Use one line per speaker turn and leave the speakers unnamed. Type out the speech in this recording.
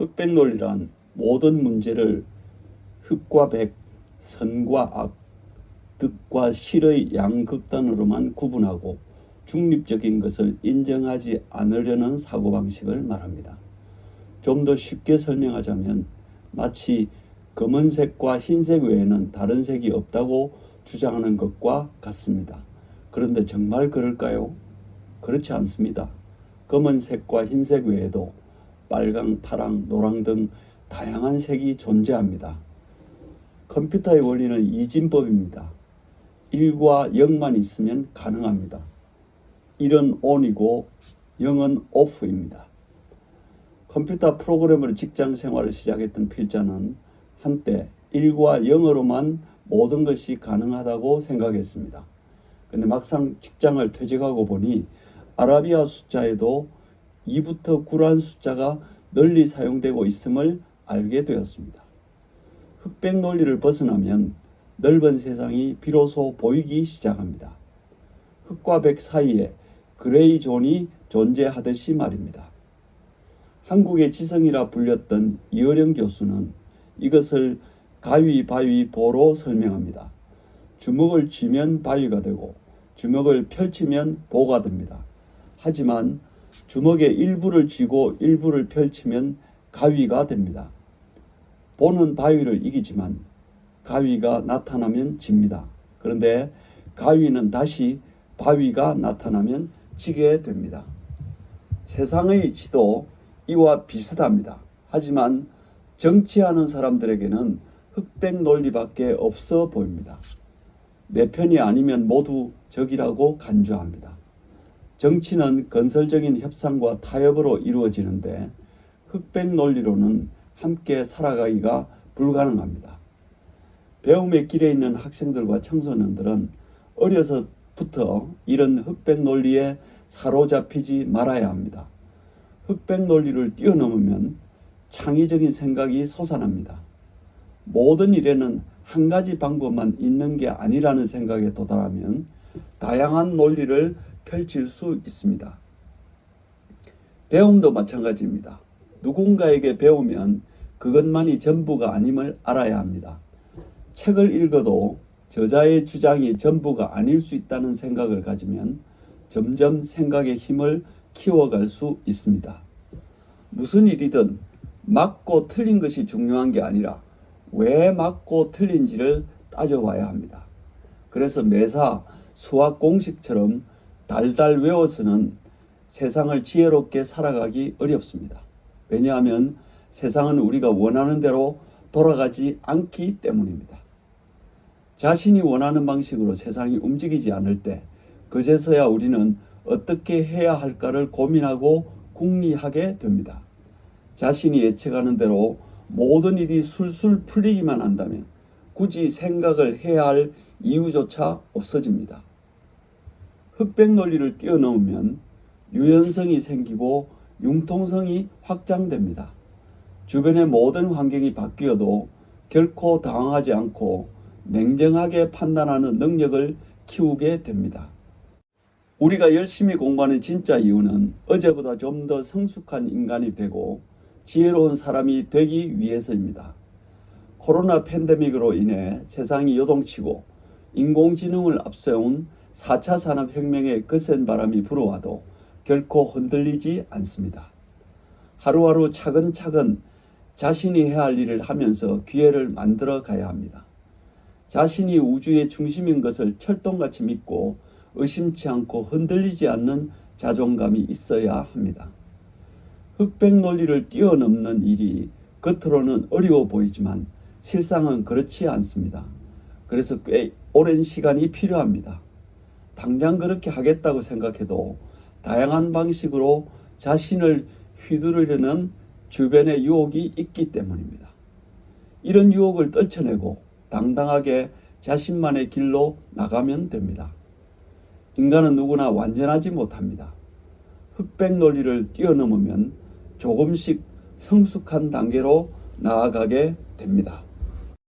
흑백 논리란 모든 문제를 흑과 백, 선과 악, 득과 실의 양극단으로만 구분하고 중립적인 것을 인정하지 않으려는 사고방식을 말합니다. 좀 더 쉽게 설명하자면 마치 검은색과 흰색 외에는 다른 색이 없다고 주장하는 것과 같습니다. 그런데 정말 그럴까요? 그렇지 않습니다. 검은색과 흰색 외에도 빨강, 파랑, 노랑 등 다양한 색이 존재합니다. 컴퓨터의 원리는 이진법입니다. 1과 0만 있으면 가능합니다. 1은 ON이고 0은 OFF입니다. 컴퓨터 프로그래머로 직장 생활을 시작했던 필자는 한때 1과 0으로만 모든 것이 가능하다고 생각했습니다. 근데 막상 직장을 퇴직하고 보니 아라비아 숫자에도 2부터 9란 숫자가 널리 사용되고 있음을 알게 되었습니다. 흑백 논리를 벗어나면 넓은 세상이 비로소 보이기 시작합니다. 흑과 백 사이에 그레이 존이 존재하듯이 말입니다. 한국의 지성이라 불렸던 이어령 교수는 이것을 가위바위보로 설명합니다. 주먹을 쥐면 바위가 되고 주먹을 펼치면 보가 됩니다. 하지만 주먹의 일부를 쥐고 일부를 펼치면 가위가 됩니다. 보는 바위를 이기지만 가위가 나타나면 집니다. 그런데 가위는 다시 바위가 나타나면 지게 됩니다. 세상의 이치도 이와 비슷합니다. 하지만 정치하는 사람들에게는 흑백 논리밖에 없어 보입니다. 내 편이 아니면 모두 적이라고 간주합니다. 정치는 건설적인 협상과 타협으로 이루어지는데 흑백 논리로는 함께 살아가기가 불가능합니다. 배움의 길에 있는 학생들과 청소년들은 어려서부터 이런 흑백 논리에 사로잡히지 말아야 합니다. 흑백 논리를 뛰어넘으면 창의적인 생각이 솟아납니다. 모든 일에는 한 가지 방법만 있는 게 아니라는 생각에 도달하면 다양한 논리를 펼칠 수 있습니다. 배움도 마찬가지입니다. 누군가에게 배우면 그것만이 전부가 아님을 알아야 합니다. 책을 읽어도 저자의 주장이 전부가 아닐 수 있다는 생각을 가지면 점점 생각의 힘을 키워갈 수 있습니다. 무슨 일이든 맞고 틀린 것이 중요한 게 아니라 왜 맞고 틀린지를 따져봐야 합니다. 그래서 매사 수학 공식처럼 달달 외워서는 세상을 지혜롭게 살아가기 어렵습니다. 왜냐하면 세상은 우리가 원하는 대로 돌아가지 않기 때문입니다. 자신이 원하는 방식으로 세상이 움직이지 않을 때, 그제서야 우리는 어떻게 해야 할까를 고민하고 궁리하게 됩니다. 자신이 예측하는 대로 모든 일이 술술 풀리기만 한다면 굳이 생각을 해야 할 이유조차 없어집니다. 흑백 논리를 뛰어넘으면 유연성이 생기고 융통성이 확장됩니다. 주변의 모든 환경이 바뀌어도 결코 당황하지 않고 냉정하게 판단하는 능력을 키우게 됩니다. 우리가 열심히 공부하는 진짜 이유는 어제보다 좀 더 성숙한 인간이 되고 지혜로운 사람이 되기 위해서입니다. 코로나 팬데믹으로 인해 세상이 요동치고 인공지능을 앞세운 4차 산업혁명의 거센 바람이 불어와도 결코 흔들리지 않습니다. 하루하루 차근차근 자신이 해야 할 일을 하면서 기회를 만들어 가야 합니다. 자신이 우주의 중심인 것을 철동같이 믿고 의심치 않고 흔들리지 않는 자존감이 있어야 합니다. 흑백 논리를 뛰어넘는 일이 겉으로는 어려워 보이지만 실상은 그렇지 않습니다. 그래서 꽤 오랜 시간이 필요합니다. 당장 그렇게 하겠다고 생각해도 다양한 방식으로 자신을 휘두르려는 주변의 유혹이 있기 때문입니다. 이런 유혹을 떨쳐내고 당당하게 자신만의 길로 나가면 됩니다. 인간은 누구나 완전하지 못합니다. 흑백 논리를 뛰어넘으면 조금씩 성숙한 단계로 나아가게 됩니다.